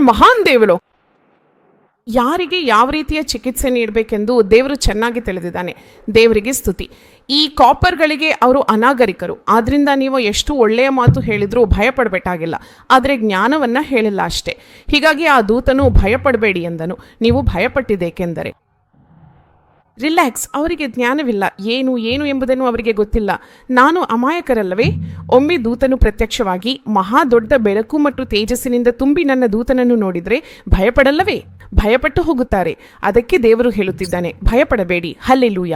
ಮಹಾನ್ ದೇವರು ಯಾರಿಗೆ ಯಾವ ರೀತಿಯ ಚಿಕಿತ್ಸೆ ನೀಡಬೇಕೆಂದು ದೇವರು ಚೆನ್ನಾಗಿ ತಿಳಿದಿದ್ದಾನೆ. ದೇವರಿಗೆ ಸ್ತುತಿ. ಈ ಕಾಪರ್ಗಳಿಗೆ ಅವರು ಅನಾಗರಿಕರು. ಆದ್ರಿಂದ ನೀವು ಎಷ್ಟು ಒಳ್ಳೆಯ ಮಾತು ಹೇಳಿದರೂ ಭಯಪಡಬೇಕಾಗಿಲ್ಲ. ಆದರೆ ಜ್ಞಾನವನ್ನು ಹೇಳಿಲ್ಲ ಅಷ್ಟೇ. ಹೀಗಾಗಿ ಆ ದೂತನು ಭಯಪಡಬೇಡಿ ಎಂದನು. ನೀವು ಭಯಪಟ್ಟಿದ್ದೇಕೆಂದರೆ. ರಿಲ್ಯಾಕ್ಸ್ ಅವರಿಗೆ ಜ್ಞಾನವಿಲ್ಲ. ಏನು ಏನು ಎಂಬುದನ್ನು ಅವರಿಗೆ ಗೊತ್ತಿಲ್ಲ. ನಾನು ಅಮಾಯಕರಲ್ಲವೇ? ಒಮ್ಮೆ ದೂತನು ಪ್ರತ್ಯಕ್ಷವಾಗಿ, ಮಹಾ ದೊಡ್ಡ ಬೆಳಕು ಮತ್ತು ತೇಜಸ್ಸಿನಿಂದ ತುಂಬಿ ನನ್ನ ದೂತನನ್ನು ನೋಡಿದರೆ ಭಯಪಡಲ್ಲವೇ? ಭಯಪಟ್ಟು ಹೋಗುತ್ತಾರೆ. ಅದಕ್ಕೆ ದೇವರು ಹೇಳುತ್ತಿದ್ದಾನೆ, ಭಯಪಡಬೇಡಿ, ಹಲ್ಲೆಲೂಯ.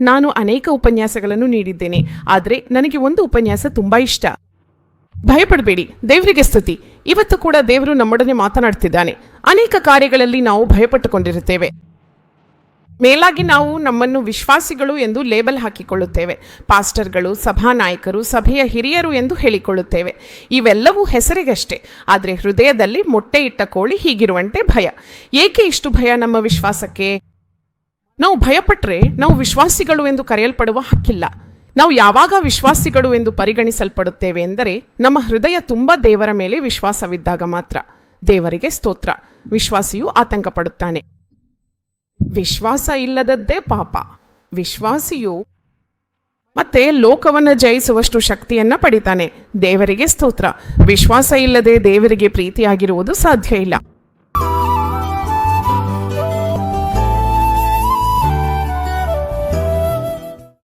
ನಾನು ಅನೇಕ ಉಪನ್ಯಾಸಗಳನ್ನು ನೀಡಿದ್ದೇನೆ, ಆದರೆ ನನಗೆ ಒಂದು ಉಪನ್ಯಾಸ ತುಂಬ ಇಷ್ಟ. ಭಯಪಡಬೇಡಿ, ದೇವರಿಗೆ ಸ್ತುತಿ. ಇವತ್ತು ಕೂಡ ದೇವರು ನಮ್ಮೊಡನೆ ಮಾತನಾಡುತ್ತಿದ್ದಾನೆ. ಅನೇಕ ಕಾರ್ಯಗಳಲ್ಲಿ ನಾವು ಭಯಪಟ್ಟುಕೊಂಡಿರುತ್ತೇವೆ. ಮೇಲಾಗಿ ನಾವು ನಮ್ಮನ್ನು ವಿಶ್ವಾಸಿಗಳು ಎಂದು ಲೇಬಲ್ ಹಾಕಿಕೊಳ್ಳುತ್ತೇವೆ, ಪಾಸ್ಟರ್ಗಳು, ಸಭಾನಾಯಕರು, ಸಭೆಯ ಹಿರಿಯರು ಎಂದು ಹೇಳಿಕೊಳ್ಳುತ್ತೇವೆ. ಇವೆಲ್ಲವೂ ಹೆಸರಿಗಷ್ಟೇ, ಆದರೆ ಹೃದಯದಲ್ಲಿ ಮೊಟ್ಟೆ ಇಟ್ಟ ಕೋಳಿ ಹೀಗಿರುವಂತೆ ಭಯ. ಏಕೆ ಇಷ್ಟು ಭಯ ನಮ್ಮ ವಿಶ್ವಾಸಕ್ಕೆ? ನಾವು ಭಯಪಟ್ಟರೆ ನಾವು ವಿಶ್ವಾಸಿಗಳು ಎಂದು ಕರೆಯಲ್ಪಡುವ ಹಕ್ಕಿಲ್ಲ. ನಾವು ಯಾವಾಗ ವಿಶ್ವಾಸಿಗಳು ಎಂದು ಪರಿಗಣಿಸಲ್ಪಡುತ್ತೇವೆ ಎಂದರೆ, ನಮ್ಮ ಹೃದಯ ತುಂಬ ದೇವರ ಮೇಲೆ ವಿಶ್ವಾಸವಿದ್ದಾಗ ಮಾತ್ರ. ದೇವರಿಗೆ ಸ್ತೋತ್ರ. ವಿಶ್ವಾಸಿಯು ಆತಂಕ ಪಡುತ್ತಾನೆ ವಿಶ್ವಾಸ ಇಲ್ಲದದ್ದೇ ಪಾಪ. ವಿಶ್ವಾಸಿಯು ಮತ್ತೆ ಲೋಕವನ್ನು ಜಯಿಸುವಷ್ಟು ಶಕ್ತಿಯನ್ನ ಪಡಿತಾನೆ. ದೇವರಿಗೆ ಸ್ತೋತ್ರ. ವಿಶ್ವಾಸ ಇಲ್ಲದೆ ದೇವರಿಗೆ ಪ್ರೀತಿಯಾಗಿರುವುದು ಸಾಧ್ಯ ಇಲ್ಲ.